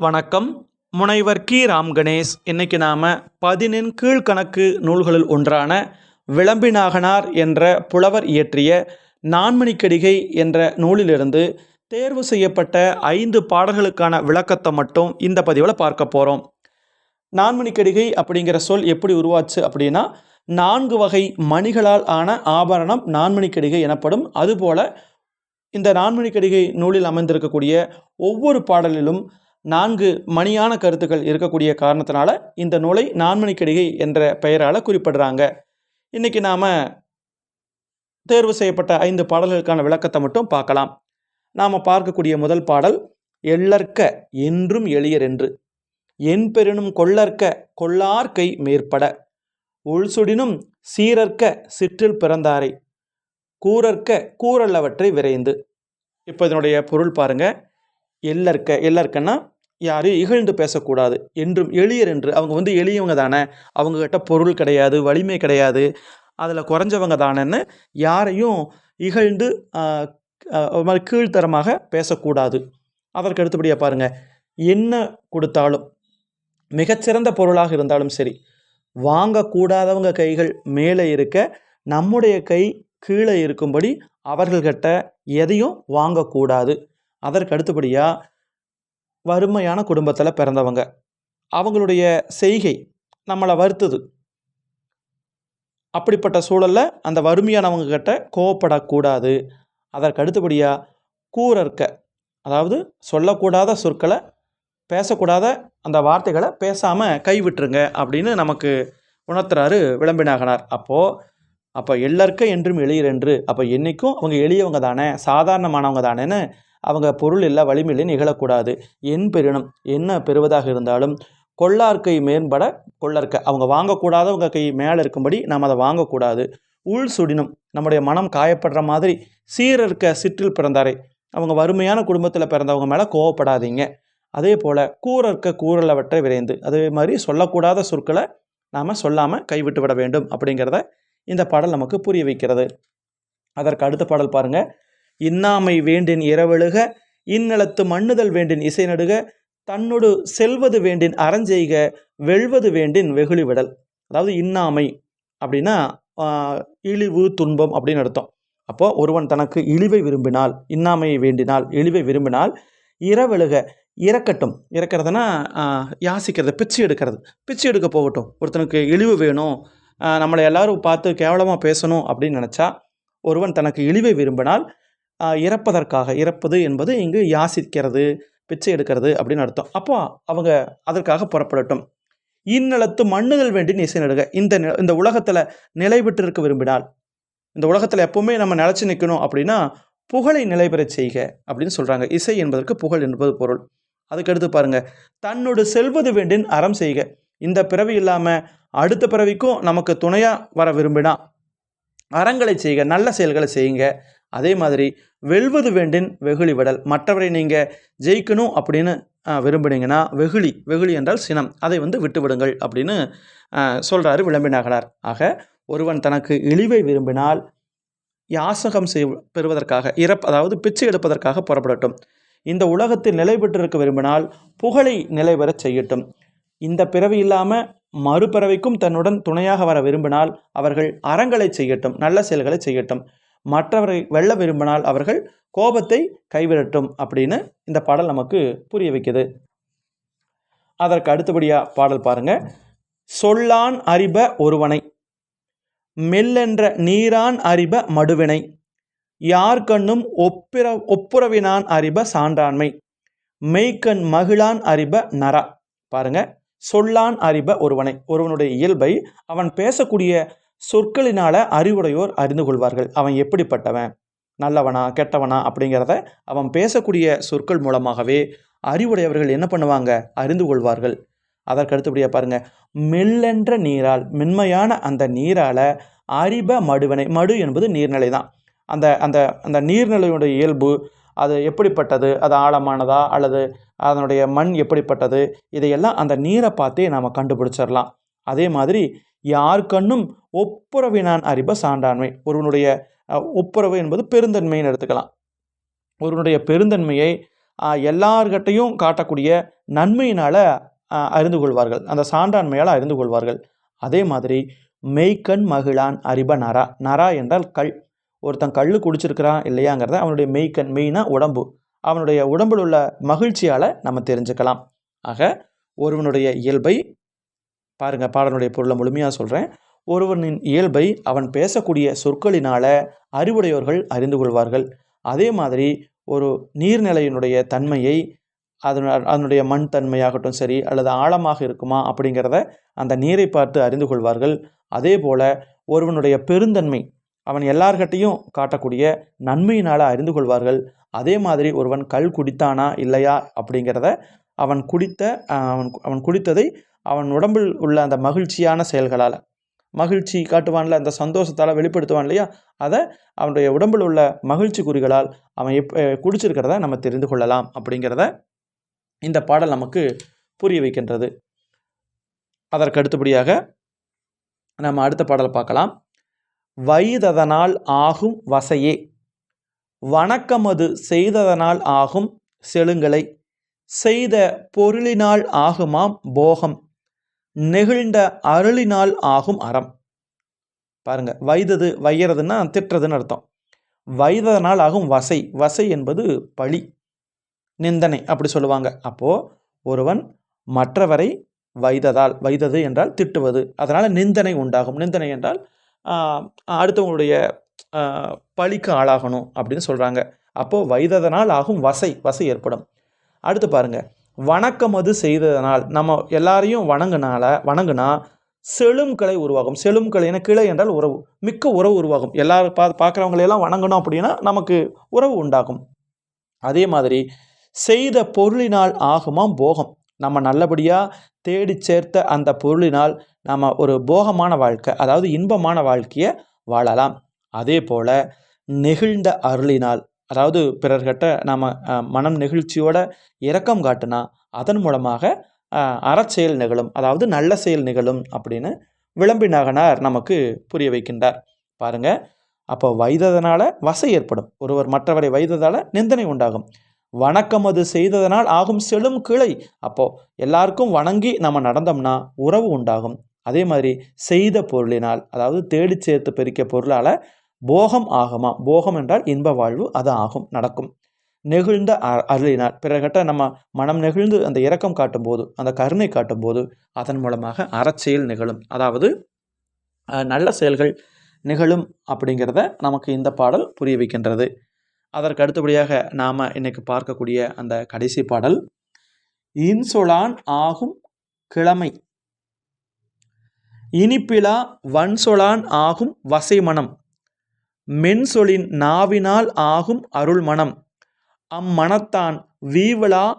வணக்கம். முனைவர் கி. ராம் கணேஷ். இன்னைக்கு நாம் பதினெண் கீழ்கணக்கு நூல்களில் ஒன்றான விளம்பினாகனார் என்ற புலவர் இயற்றிய நான்மணிக்கடிகை என்ற நூலிலிருந்து தேர்வு செய்யப்பட்ட ஐந்து பாடல்களுக்கான விளக்கத்தை மட்டும் இந்த பதிவில் பார்க்க போகிறோம் நான்மணிக்கடிகை அப்படிங்கிற சொல் எப்படி உருவாச்சு அப்படின்னா நான்கு வகை மணிகளால் ஆன ஆபரணம் நான்மணிக்கடிகை எனப்படும். அதுபோல இந்த நான்மணிக்கடிகை நூலில் அமைந்திருக்கக்கூடிய ஒவ்வொரு பாடலிலும் நான்கு மணியான கருத்துக்கள் இருக்கக்கூடிய காரணத்தினால இந்த நூலை நான்மணிக்கடிகை என்ற பெயரால் குறிப்பிடுறாங்க. இன்னைக்கு நாம் தேர்வு செய்யப்பட்ட ஐந்து பாடல்களுக்கான விளக்கத்தை மட்டும் பார்க்கலாம். நாம் பார்க்கக்கூடிய முதல் பாடல் எள்ளற்க என்றும் எளியர் என்று. என் பெரினும் கொள்ளற்க கொள்ளார்கை மேற்பட. உள்சுடினும் சீரற்க சிற்றில் பிறந்தாரை. கூறற்க கூறல்லவற்றை விரைந்து. இப்போ இதனுடைய பொருள் பாருங்கள் எல்லற்க எல்லற்கன்னா யாரையும் இகழ்ந்து பேசக்கூடாது. என்றும் எளியர் என்று. அவங்க வந்து எளியவங்க தானே. அவங்கக்கிட்ட பொருள் கிடையாது வலிமை கிடையாது. அதில் குறைஞ்சவங்க தானேன்னு யாரையும் இகழ்ந்து ஒரு மாதிரி கீழ்த்தரமாக பேசக்கூடாது. அதற்கு அடுத்தபடியாக பாருங்கள் என்ன கொடுத்தாலும் மிகச்சிறந்த பொருளாக இருந்தாலும் சரி வாங்கக்கூடாதவங்க கைகள் மேலே இருக்க நம்முடைய கை கீழே இருக்கும்படி அவர்கள்கிட்ட எதையும் வாங்கக்கூடாது. அதற்கு அடுத்தபடியாக வறுமையான குடும்பத்தில் பிறந்தவங்க. அவங்களுடைய செய்கை நம்மளை வருத்துது. அப்படிப்பட்ட சூழலில் அந்த வறுமையானவங்கக்கிட்ட கோவப்படக்கூடாது. அதற்கு அடுத்தபடியாக கூறற்க அதாவது சொல்லக்கூடாத சொற்களை பேசக்கூடாத அந்த வார்த்தைகளை பேசாமல் கைவிட்டுருங்க அப்படின்னு நமக்கு உணர்த்துறாரு விளம்பினாகனார். அப்போது அப்போ எல்லற்க என்றும் எளியர் என்று அப்போ என்றைக்கும் அவங்க எளியவங்க தானே சாதாரணமானவங்க தானேன்னு அவங்க பொருள் இல்லை வலிமையிலே நிகழக்கூடாது. என் பெருணும் என்ன பெறுவதாக இருந்தாலும் கொள்ளார்க்கை மேம்பட கொள்ளற்க. அவங்க வாங்கக்கூடாதவங்க கை மேலே இருக்கும்படி நாம் அதை வாங்கக்கூடாது. உள் சுடினும் நம்முடைய மனம் காயப்படுற மாதிரி சீரற்க சிற்றில் பிறந்தாரே. அவங்க வறுமையான குடும்பத்தில் பிறந்தவங்க மேலே கோவப்படாதீங்க. அதே போல் கூறற்க கூறலவற்றை விரைந்து. அதே மாதிரி சொல்லக்கூடாத சொற்களை நாம் சொல்லாமல் கைவிட்டு விட வேண்டும் அப்படிங்கிறத இந்த பாடல் நமக்கு புரிய வைக்கிறது. அதற்கு அடுத்த பாடல் பாருங்கள் இன்னாமை வேண்டின் இரவழுக இந்நிலத்து மண்ணுதல் வேண்டின் இசை நடுக தன்னொடு செல்வது வேண்டின் அறஞ்செய்க வெல்வது வேண்டின் வெகுளி விடல். அதாவது இன்னாமை அப்படின்னா இழிவு துன்பம் அப்படின்னு அர்த்தம். அப்போ ஒருவன் தனக்கு இழிவை விரும்பினால் இன்னாமையை வேண்டினால் இழிவை விரும்பினால் இரவெழுக இறக்கட்டும் இறக்கிறதுனா யாசிக்கிறது பிச்சு எடுக்கிறது. பிச்சு எடுக்க போகட்டும். ஒருத்தனுக்கு இழிவு வேணும் நம்மளை எல்லாரும் பார்த்து கேவலமாக பேசணும் அப்படின்னு நினச்சா ஒருவன் தனக்கு இழிவை விரும்பினால் இறப்பதற்காக. இறப்பது என்பது இங்கு யாசிக்கிறது பிச்சை எடுக்கிறது அப்படின்னு அர்த்தம். அப்போ அவங்க அதற்காக புறப்படட்டும். இந்நிலத்து மண்ணுதல் வேண்டி இசை நடுக இந்த இந்த உலகத்தில் நிலை பெற்று இருக்க விரும்பினால் இந்த உலகத்தில் எப்பவுமே நம்ம நிலச்சி நிற்கணும் அப்படின்னா புகழை நிலைபெறச் செய்க அப்படின்னு சொல்கிறாங்க இசை என்பதற்கு புகழ் என்பது பொருள். அதுக்கடுத்து பாருங்கள் தன்னோடு செல்வது வேண்டின் அறம் செய்க. இந்த பிறவி இல்லாமல் அடுத்த பிறவிக்கும் நமக்கு துணையாக வர விரும்பினா அறங்களை செய்க நல்ல செயல்களை செய்யுங்க. அதே மாதிரி வெல்வது வேண்டின் வெகுளி விடல். மற்றவரை நீங்கள் ஜெயிக்கணும் அப்படின்னு விரும்புனீங்கன்னா வெகுளி வெகுளி என்றால் சினம். அதை வந்து விட்டுவிடுங்கள் அப்படின்னு சொல்கிறாரு விளம்பினாகனார் ஆக ஒருவன் தனக்கு இழிவை விரும்பினால் யாசகம் செய் பெறுவதற்காக இறப் அதாவது பிச்சை எடுப்பதற்காக புறப்படட்டும். இந்த உலகத்தில் நிலை பெற்றிருக்க விரும்பினால் புகழை நிலை பெறச் செய்யட்டும். இந்த பிறவி இல்லாமல் மறுபிறவைக்கும் தன்னுடன் துணையாக வர விரும்பினால் அவர்கள் அறங்களை செய்யட்டும் நல்ல செயல்களை செய்யட்டும். மற்றவரை வெல்ல விரும்பினால் அவர்கள் கோபத்தை கைவிடட்டும் அப்படின்னு இந்த பாடல் நமக்கு புரிய வைக்குது. அதற்கு அடுத்தபடியாக பாடல் பாருங்க. சொல்லான் அறிப ஒருவனை மெல்லென்ற நீரான் அறிப மடுவினை யார் கண்ணும் ஒப்பிர ஒப்புரவினான் அறிப சான்றாண்மை மெய்க்கண் மகிழான் அறிப நரா. பாருங்க. சொல்லான் அறிப ஒருவனை. ஒருவனுடைய இயல்பை அவன் பேசக்கூடிய சொற்களினால அறிவுடையோர் அறிந்து கொள்வார்கள். அவன் எப்படிப்பட்டவன்? நல்லவனா கெட்டவனா அப்படிங்கிறத அவன் பேசக்கூடிய சொற்கள் மூலமாகவே அறிவுடையவர்கள் என்ன பண்ணுவாங்க? அறிந்து கொள்வார்கள். அதற்கு அடுத்தபடியாக பாருங்க. மெல்லென்ற நீரால் மென்மையான அந்த நீரால அரிப மடுவினை மடு என்பது நீர்நிலை தான். அந்த அந்த அந்த நீர்நிலையுடைய இயல்பு அது எப்படிப்பட்டது? அது ஆழமானதா? அல்லது அதனுடைய மண் எப்படிப்பட்டது? இதையெல்லாம் அந்த நீரை பார்த்தே நாம் கண்டுபிடிச்சிடலாம் அதே மாதிரி யார் கண்ணும் ஒப்புரவினான் அறிப சான்றாண்மை. ஒருவனுடைய ஒப்புரவு என்பது பெருந்தன்மைன்னு எடுத்துக்கலாம். ஒருவனுடைய பெருந்தன்மையை எல்லார்கிட்டையும் காட்டக்கூடிய நன்மையினால் அறிந்து கொள்வார்கள். அந்த சான்றாண்மையால் அறிந்து கொள்வார்கள். அதே மாதிரி மெய்க்கண் மகிழான் அறிப நரா. நரா என்றால் கல். ஒருத்தன் கல் குடிச்சிருக்கிறான் இல்லையாங்கிறத அவனுடைய மெய்க்கண் மெய்னா உடம்பு. அவனுடைய உடம்பில் உள்ள மகிழ்ச்சியால் நம்ம தெரிஞ்சுக்கலாம். ஆக ஒருவனுடைய இயல்பை பாருங்க பாடனுடைய பொருளை முழுமையாக சொல்கிறேன் ஒருவனின் இயல்பை அவன் பேசக்கூடிய சொற்களினால அறிவுடையவர்கள் அறிந்து கொள்வார்கள். அதே மாதிரி ஒரு நீர்நிலையினுடைய தன்மையை அதன் அதனுடைய மண் தன்மையாகட்டும் சரி அல்லது ஆழமாக இருக்குமா அப்படிங்கிறத அந்த நீரை பார்த்து அறிந்து கொள்வார்கள். அதே போல் ஒருவனுடைய பெருந்தன்மை அவன் எல்லார்கிட்டையும் காட்டக்கூடிய நன்மையினால் அறிந்து கொள்வார்கள். அதே மாதிரி ஒருவன் கல் குடித்தானா இல்லையா அப்படிங்கிறத அவன் குடித்த அவன் அவன் குடித்ததை அவன் உடம்பில் உள்ள அந்த மகிழ்ச்சியான செயல்களால். மகிழ்ச்சி காட்டுவான்ல அந்த சந்தோஷத்தால் வெளிப்படுத்துவான் இல்லையா? அதை அவனுடைய உடம்பில் உள்ள மகிழ்ச்சி குறிகளால் அவன் எப் குடிச்சிருக்கிறத நம்ம தெரிந்து கொள்ளலாம் அப்படிங்கிறத இந்த பாடல் நமக்கு புரிய வைக்கின்றது. அதற்கு அடுத்தபடியாக நம்ம அடுத்த பாடலை பார்க்கலாம். வைததனால் ஆகும் வசையே. வணக்கமது செய்ததனால் ஆகும் செழுங்கலை செய்த பொருளினால் ஆகுமாம் போகம். நெகிழ்ந்த அருளினால் ஆகும் அறம். பாருங்க வைதது வையறதுன்னா திட்டுறதுன்னு அர்த்தம். வைததனால் ஆகும் வசை. வசை என்பது பழி நிந்தனை அப்படி சொல்லுவாங்க. அப்போது ஒருவன் மற்றவரை வைததால் வைதது என்றால் திட்டுவது. அதனால் நிந்தனை உண்டாகும். நிந்தனை என்றால் அடுத்தவங்களுடைய பழிக்கு ஆளாகணும் அப்படின்னு சொல்கிறாங்க அப்போது வைததனால் ஆகும் வசை. வசை ஏற்படும். அடுத்து பாருங்கள் வணக்கம் அது செய்ததனால் நம்ம எல்லாரையும் வணங்கினால வணங்குனா செழும் கலை உருவாகும். செழும் கலைனா கிளை என்றால் உறவு மிக்க உறவு உருவாகும். எல்லாரும் பா பார்க்குறவங்களையெல்லாம் வணங்கணும் அப்படின்னா நமக்கு உறவு உண்டாகும். அதே மாதிரி செய்த பொருளினால் ஆகுமாம் போகம். நம்ம நல்லபடியாக தேடி சேர்த்த அந்த பொருளினால் நம்ம ஒரு போகமான வாழ்க்கை அதாவது இன்பமான வாழ்க்கையை வாழலாம். அதே போல் நெகிழ்ந்த அருளினால் அதாவது பிறர்கிட்ட நாம் மனம் நெகிழ்ச்சியோட இரக்கம் காட்டினா அதன் மூலமாக அறச்செயல் நிகழும். அதாவது நல்ல செயல் நிகழும் அப்படின்னு விளம்பி நகனார் நமக்கு புரிய வைக்கின்றார். பாருங்க. அப்போ வைததனால் வசை ஏற்படும். ஒருவர் மற்றவரை வைத்ததால் நிந்தனை உண்டாகும். வணக்கம் அது செய்ததனால் ஆகும் செழும் கிளை. அப்போ எல்லாருக்கும் வணங்கி நம்ம நடந்தோம்னா உறவு உண்டாகும். அதே மாதிரி செய்த பொருளினால் அதாவது தேடி சேர்த்து பெருக்கிய பொருளால் போகம் ஆகுமா? போகம் என்றால் இன்ப வாழ்வு அது ஆகும் நடக்கும். நெகிழ்ந்த அருளினார் பிறகட்ட நம்ம மனம் நெகிழ்ந்து அந்த இரக்கம் காட்டும்போது அந்த கருணை காட்டும்போது அதன் மூலமாக அறச்செயல் நிகழும். அதாவது நல்ல செயல்கள் நிகழும் அப்படிங்கிறத நமக்கு இந்த பாடல் புரிய வைக்கின்றது. அதற்கு அடுத்தபடியாக நாம் இன்னைக்கு பார்க்கக்கூடிய அந்த கடைசி பாடல் இன்சொலான் ஆகும் கிழமை. இனிப்பிலா வன்சொலான் ஆகும் வசைமணம் மென்சொலின் நாவினால் ஆகும் அருள்மணம். அம்மனத்தான் வீவலா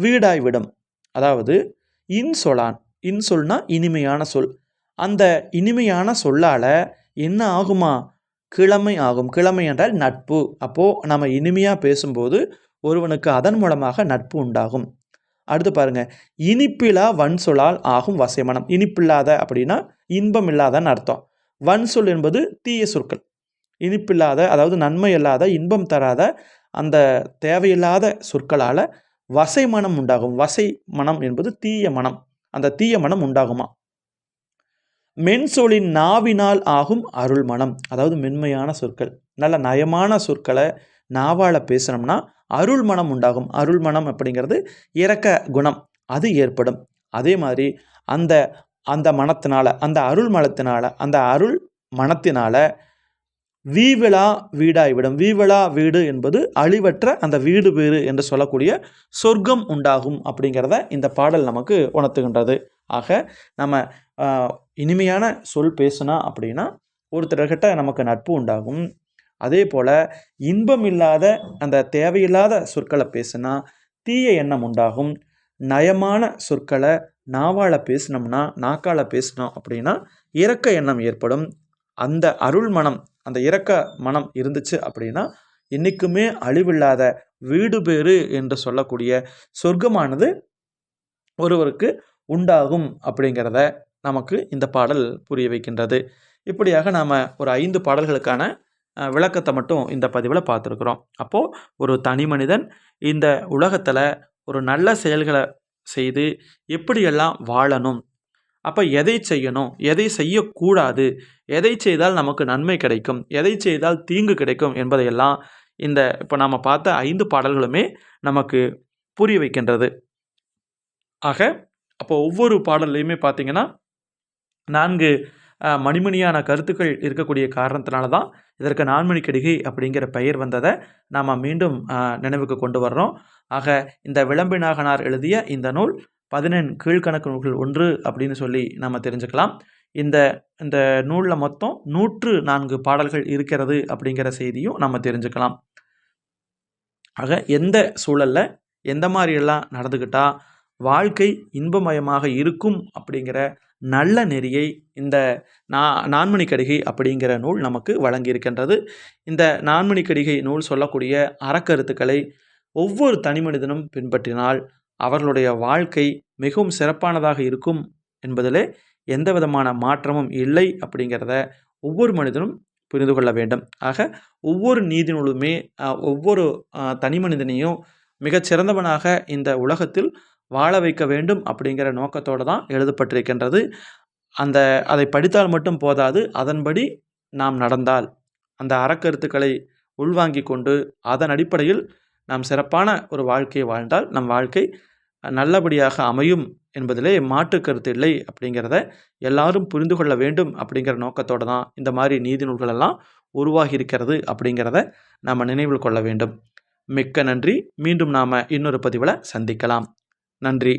வீடாய்விடும். அதாவது இன்சொலான். இன்சொல்னா இனிமையான சொல். அந்த இனிமையான சொல்லால் என்ன ஆகுமா? கிழமை ஆகும். கிழமை என்றால் நட்பு. அப்போது நம்ம இனிமையாக பேசும்போது ஒருவனுக்கு அதன் மூலமாக நட்பு உண்டாகும். அடுத்து பாருங்க. இனிப்பிலா வன்சொலால் ஆகும் வசைமனம் இனிப்பில்லாத அப்படின்னா இன்பம் இல்லாதன்னு அர்த்தம். வன்சொல் என்பது தீய சொற்கள். இனிப்பில்லாத அதாவது நன்மை இல்லாத இன்பம் தராத அந்த தேவையில்லாத சொற்களால் வசை மனம் உண்டாகும். வசை மனம் என்பது தீய மனம். அந்த தீய மனம் உண்டாகுமா? மென்சொலின் நாவினால் ஆகும் அருள் மனம். அதாவது மென்மையான சொற்கள். நல்ல நயமான சொற்களை நாவால் பேசுனோம்னா அருள் மனம் உண்டாகும். அருள் மனம் அப்படிங்கிறது இறக்க குணம். அது ஏற்படும். அதே மாதிரி அந்த அந்த மனத்தினால அந்த அருள் மனத்தினால அந்த அருள் மனத்தினால வீவிழா வீடாய்விடும். வீவிழா வீடு என்பது அழிவற்ற அந்த வீடு பேறு என்று சொல்லக்கூடிய சொர்க்கம் உண்டாகும் அப்படிங்கிறத இந்த பாடல் நமக்கு உணர்த்துகின்றது. ஆக நம்ம இனிமையான சொல் பேசுனா அப்படின்னா ஒருத்தர்கிட்ட நமக்கு நட்பு உண்டாகும். அதே போல் இன்பம் இல்லாத அந்த தேவையில்லாத சொற்களை பேசுனா தீய எண்ணம் உண்டாகும். நயமான சொற்களை நாவால் பேசினோம்னா நாக்கால் பேசினோம் அப்படின்னா இறக்க எண்ணம் ஏற்படும். அந்த அருள் மனம் அந்த இறக்க மனம் இருந்துச்சு அப்படின்னா என்றைக்குமே அழிவில்லாத வீடு பேறு என்று சொல்லக்கூடிய சொர்க்கமானது ஒருவருக்கு உண்டாகும் அப்படிங்கிறத நமக்கு இந்த பாடல் புரிய வைக்கின்றது. இப்படியாக நாம் ஒரு ஐந்து பாடல்களுக்கான விளக்கத்தை மட்டும் இந்த பதிவில் பார்த்துருக்குறோம். அப்போது ஒரு தனி மனிதன் இந்த உலகத்தில் ஒரு நல்ல செயல்களை செய்து எப்படியெல்லாம் வாழணும் அப்போ எதை செய்யணும்? எதை செய்யக்கூடாது? எதை செய்தால் நமக்கு நன்மை கிடைக்கும்? எதை செய்தால் தீங்கு கிடைக்கும்? என்பதையெல்லாம் இந்த இப்போ நாம் பார்த்த ஐந்து பாடல்களுமே நமக்கு புரிய வைக்கின்றது. ஆக அப்போ ஒவ்வொரு பாடல்லையுமே பார்த்தீங்கன்னா நான்கு மணிமணியான கருத்துக்கள் இருக்கக்கூடிய காரணத்தினால தான் இதற்கு நான்மணி கடிகை அப்படிங்கிற பெயர் வந்ததை நாம் மீண்டும் நினைவுக்கு கொண்டு வர்றோம். ஆக இந்த விளம்பினாகனார் எழுதிய இந்த நூல் பதினெண் கீழ்கணக்கு நூல்கள் ஒன்று அப்படின்னு சொல்லி நம்ம தெரிஞ்சுக்கலாம். இந்த இந்த நூலில் மொத்தம் நூற்று நான்கு பாடல்கள் இருக்கிறது அப்படிங்கிற செய்தியும் நம்ம தெரிஞ்சுக்கலாம். ஆக எந்த சூழலில் எந்த மாதிரியெல்லாம் நடந்துக்கிட்டால் வாழ்க்கை இன்பமயமாக இருக்கும் அப்படிங்கிற நல்ல நெறியை இந்த நா நான்மணி கடிகை அப்படிங்கிற நூல் நமக்கு வழங்கியிருக்கின்றது. இந்த நான்மணி கடிகை நூல் சொல்லக்கூடிய அறக்கருத்துக்களை ஒவ்வொரு தனி மனிதனும் பின்பற்றினால் அவர்களுடைய வாழ்க்கை மிகவும் சிறப்பானதாக இருக்கும் என்பதிலே எந்த விதமான மாற்றமும் இல்லை அப்படிங்கிறத ஒவ்வொரு மனிதனும் புரிந்து கொள்ள வேண்டும். ஆக ஒவ்வொரு நீதி நூலுமே ஒவ்வொரு தனி மனிதனையும் மிகச்சிறந்தவனாக இந்த உலகத்தில் வாழ வைக்க வேண்டும் அப்படிங்கிற நோக்கத்தோடு தான் எழுதப்பட்டிருக்கின்றது. அந்த அதை படித்தால் மட்டும் போதாது அதன்படி நாம் நடந்தால். அந்த அறக்கருத்துக்களை உள்வாங்கி கொண்டு அதன் அடிப்படையில் நாம் சிறப்பான ஒரு வாழ்க்கையை வாழ்ந்தால் நம் வாழ்க்கை நல்லபடியாக அமையும் என்பதிலே மாற்று கருத்து இல்லை அப்படிங்கிறத எல்லாரும் புரிந்து கொள்ள வேண்டும் அப்படிங்கிற நோக்கத்தோடு தான் இந்த மாதிரி நீதி நூல்களெல்லாம் உருவாகி இருக்கிறது அப்படிங்கிறத நாம் நினைவில் கொள்ள வேண்டும். மிக்க நன்றி. மீண்டும் நாம் இன்னொரு பதிவில் சந்திக்கலாம். நன்றி.